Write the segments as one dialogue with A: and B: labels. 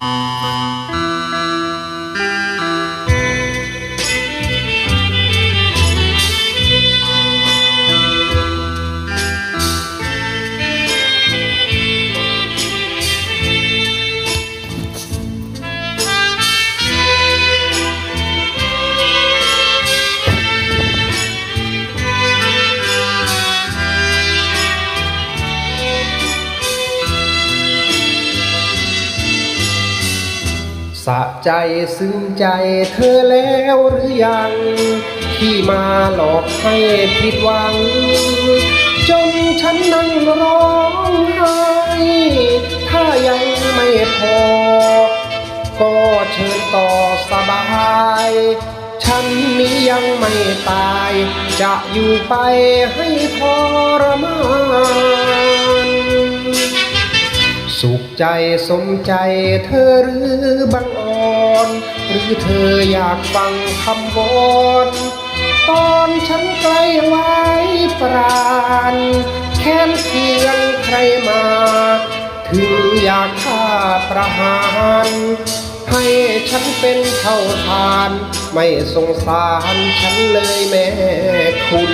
A: Música สะใจซึ้งใจเธอแล้วหรือยัง ที่มาหลอกให้ผิดหวัง จนฉันนั่งร้องไห้ถ้ายังไม่พอ ก็เชิญต่อสบาย ฉันนี้ยังไม่ตาย จะอยู่ไปให้ทรมาน สุขใจสมใจเธอหรือบังอ่อน หรือเธออยากฟังคำวอนตอนฉันใกล้ไว้ปราณแค้นเคียงใครมา ถึงอยากฆ่าประหาร ให้ฉันเป็นเท่าทาน ไม่สงสารฉันเลยแม่คุณ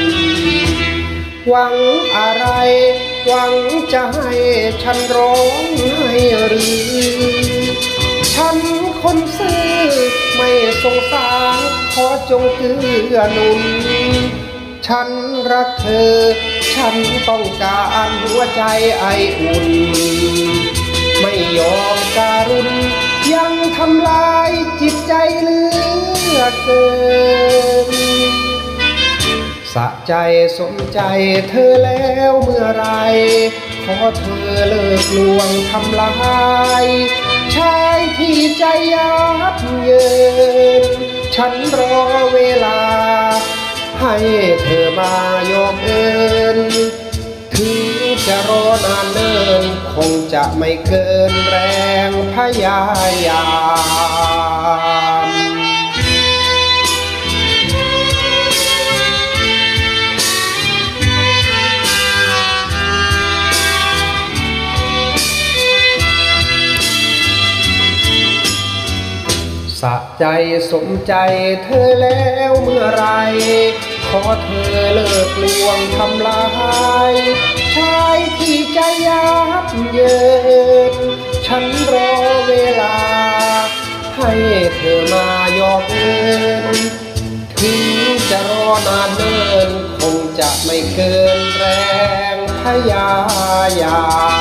A: หวังอะไร หวังจะให้ฉันร้องให้หรือ ฉันคนซื่อไม่สงสารขอจงเกื้อหนุน ฉันรักเธอ ฉันต้องการหัวใจไออุ่น ไม่ยอมการุณยังทำลายจิตใจเลือเกิน สะใจสมใจเธอแล้วเมื่อไร ขอเธอเลิกลวงทำลายชายที่ใจยับเยิน ฉันรอเวลา ให้เธอมายอมเอินถึงจะรอนานเนิน คงจะไม่เกินแรงพยายาม สะใจสมใจเธอแล้วเมื่อไร ขอเธอเลิกลวงทำลายชายที่ใจยับเยินฉันรอเวลา ให้เธอมายอกเอินถึงจะรอนานเนิน คงจะไม่เกินแรงพยายาม